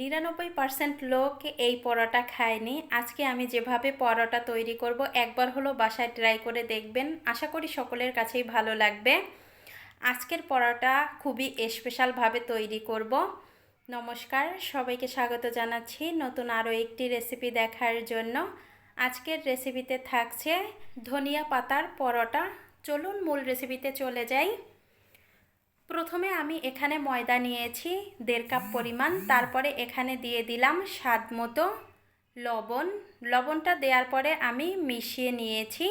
নিরানব্বই পার্সেন্ট লোক এই পরোটা খায়নি। আজকে আমি যেভাবে পরোটা তৈরি করব, একবার হলো বাসায় ট্রাই করে দেখবেন। আশা করি সকলের কাছেই ভালো লাগবে। আজকের পরোটা খুবই স্পেশালভাবে তৈরি করব। নমস্কার, সবাইকে স্বাগত জানাচ্ছি নতুন আরও একটি রেসিপি দেখার জন্য। আজকের রেসিপিতে থাকছে ধনিয়া পাতার পরোটা। চলুন মূল রেসিপিতে চলে যাই। প্রথমে আমি এখানে ময়দা নিয়েছি, দেড় কাপ পরিমাণ। তারপরে এখানে দিয়ে দিলাম স্বাদ মতো লবণ। লবণটা দেওয়ার পরে আমি মিশিয়ে নিয়েছি।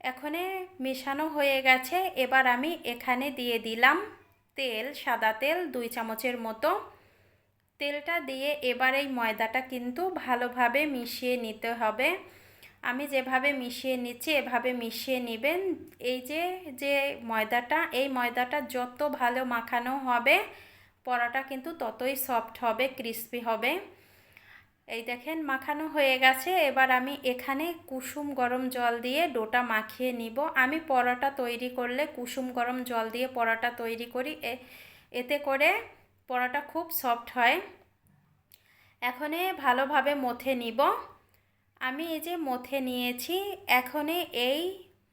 এখানে মেশানো হয়ে গেছে। এবার আমি এখানে দিয়ে দিলাম তেল, সাদা তেল দুই চামচের মতো। তেলটা দিয়ে এবার এই ময়দাটা কিন্তু ভালোভাবে মিশিয়ে নিতে হবে। আমি যেভাবে মিশিয়ে নিচ্ছি, এভাবে মিশিয়ে নেবেন। এই যে যে ময়দাটা, এই ময়দাটা যত ভালো মাখানো হবে, পরোটা কিন্তু ততই সফট হবে ক্রিস্পি হবে। এই দেখেন, মাখানো হয়ে গেছে। এবার আমি এখানে কুসুম গরম জল দিয়ে ডোটা মাখিয়ে নিব। আমি পরোটা তৈরি করলে কুসুম গরম জল দিয়ে পরোটা তৈরি করি। এতে করে পরোটা খুব সফট হয়। এখনে ভালোভাবে মথে নিব। আমি এই যে মথে নিয়েছি এখনে এই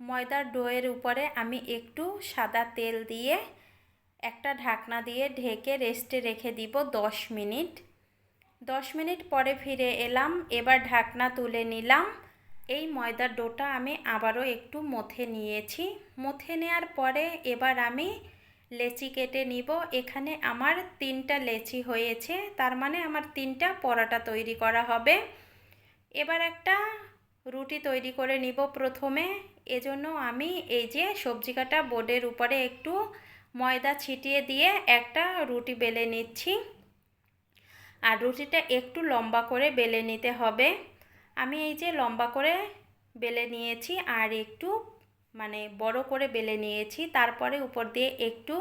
ময়দার ডোয়ের উপরে আমি একটু সাদা তেল দিয়ে একটা ঢাকনা দিয়ে ঢেকে রেস্টে রেখে দিব দশ মিনিট। দশ মিনিট পরে ফিরে এলাম, এবার ঢাকনা তুলে নিলাম। এই ময়দার ডোটা আমি আবারও একটু মথে নিয়েছি। মথে নেওয়ার পরে এবার আমি লেচি কেটে নিব। এখানে আমার তিনটা লেচি হয়েছে, তার মানে আমার তিনটা পরাটা তৈরি করা হবে। এবার একটা রুটি তৈরি করে নিব প্রথমে। এজন্য আমি এই যে সবজি কাটা বোর্ডের উপরে একটু ময়দা ছিটিয়ে দিয়ে একটা রুটি বেলে নিচ্ছি। আর রুটিটা একটু লম্বা করে বেলে নিতে হবে। আমি এই যে লম্বা করে বেলে নিয়েছি আর একটু মানে বড় করে বেলে নিয়েছি। তারপরে উপর দিয়ে একটু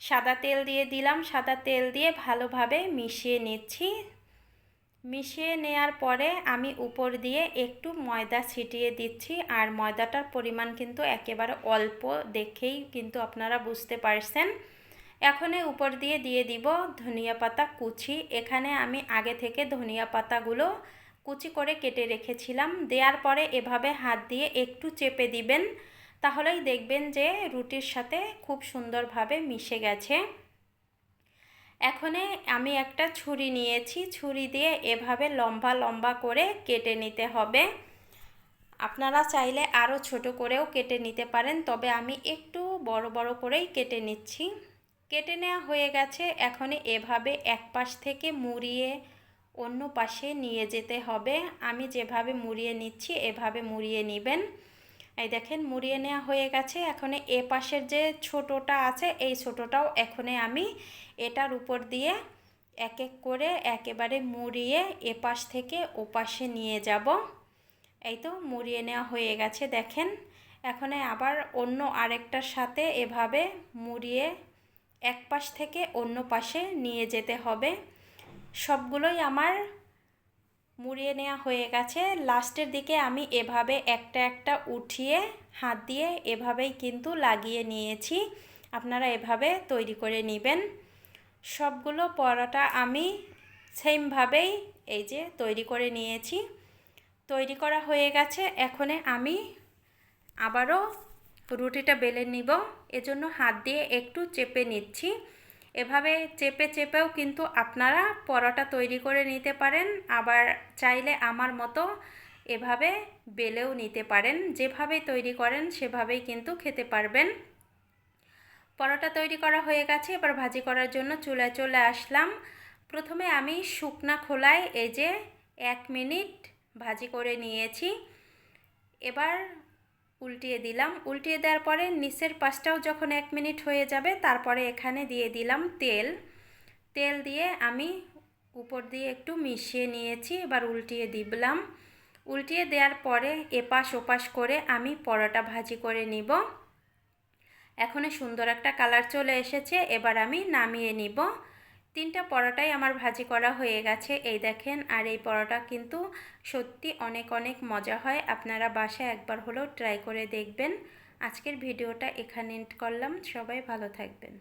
সাদা তেল দিয়ে দিলাম। সাদা তেল দিয়ে ভালোভাবে মিশিয়ে নিচ্ছি। মিশিয়ে নেয়ার পরে আমি উপর দিয়ে একটু ময়দা ছিটিয়ে দিচ্ছি। আর ময়দাটার পরিমাণ কিন্তু একেবারে অল্প দেখেই কিন্তু আপনারা বুঝতে পারছেন। এখন উপর দিয়ে দিয়ে দিব ধনিয়া পাতা কুচি। এখানে আমি আগে থেকে ধনিয়া পাতাগুলো কুচি করে কেটে রেখেছিলাম। দেওয়ার পরে এভাবে হাত দিয়ে একটু চেপে দিবেন। তাহলেই দেখবেন যে রুটির সাথে খুব সুন্দরভাবে মিশে গেছে। এখানে আমি একটা ছুরি নিয়েছি, ছুরি দিয়ে এভাবে লম্বা লম্বা করে কেটে নিতে হবে। আপনারা চাইলে আরও ছোট করেও কেটে নিতে পারেন, তবে আমি একটু বড় বড় করেই কেটে নিচ্ছি। কেটে নেওয়া হয়ে গেছে, এখন এভাবে এক পাশ থেকে মুড়িয়ে অন্য পাশে নিয়ে যেতে হবে। আমি যেভাবে মুড়িয়ে নিচ্ছি, এভাবে মুড়িয়ে নেবেন। এই দেখেন, মুড়িয়ে নেওয়া হয়ে গেছে। এখন এ পাশের যে ছোটোটা আছে, এই ছোটোটাও এখনে আমি এটার উপর দিয়ে এক এক করে একেবারে মুড়িয়ে এ পাশ থেকে ও পাশে নিয়ে যাব। এই তো মুড়িয়ে নেওয়া হয়ে গেছে, দেখেন। এখন আবার অন্য আরেকটার সাথে এভাবে মুড়িয়ে এক পাশ থেকে অন্য পাশে নিয়ে যেতে হবে। সবগুলোই আমার মুড়িয়ে নেওয়া হয়ে গেছে। লাস্টের দিকে আমি এভাবে একটা একটা উঠিয়ে, হাত দিয়ে এভাবেই কিন্তু লাগিয়ে নিয়েছি। আপনারা এভাবে তৈরি করে নেবেন। সবগুলো পরোটা আমি সেমভাবেই এই যে তৈরি করে নিয়েছি। তৈরি করা হয়ে গেছে। এখনে আমি আবারও রুটিটা বেলে নিব। এজন্য হাত দিয়ে একটু চেপে নিচ্ছি। এভাবে চেপে চেপেও কিন্তু আপনারা পরোটা তৈরি করে নিতে পারেন, আবার চাইলে আমার মতো এভাবে বেলেও নিতে পারেন, যেভাবে তৈরি করেন সেভাবেই কিন্তু খেতে পারবেন। পরোটা তৈরি করা হয়ে গেছে, এবার ভাজি করার জন্য চুলায় চলে আসলাম। প্রথমে আমি শুকনা খোলায় এই যে এক মিনিট ভাজি করে নিয়েছি। এবার উল্টিয়ে দিলাম। উল্টিয়ে দেওয়ার পরে নিচের পাশটাও যখন এক মিনিট হয়ে যাবে, তারপরে এখানে দিয়ে দিলাম তেল। তেল দিয়ে আমি উপর দিয়ে একটু মিশিয়ে নিয়েছি, এবার উল্টিয়ে দিলাম। উল্টিয়ে দেওয়ার পরে এপাশ ওপাশ করে আমি পরোটা ভাজি করে নিব। এখনই সুন্দর একটা কালার চলে এসেছে, এবার আমি নামিয়ে নিব। তিনটা পরোটাই আমার ভাজি করা হয়ে গেছে। এই দেখেন, আর এই পরোটা কিন্তু সত্যি অনেক অনেক মজা হয়। আপনারা বাসায় একবার হলেও ট্রাই করে দেখবেন। আজকের ভিডিওটা এখানে এন্ড করলাম। সবাই ভালো থাকবেন।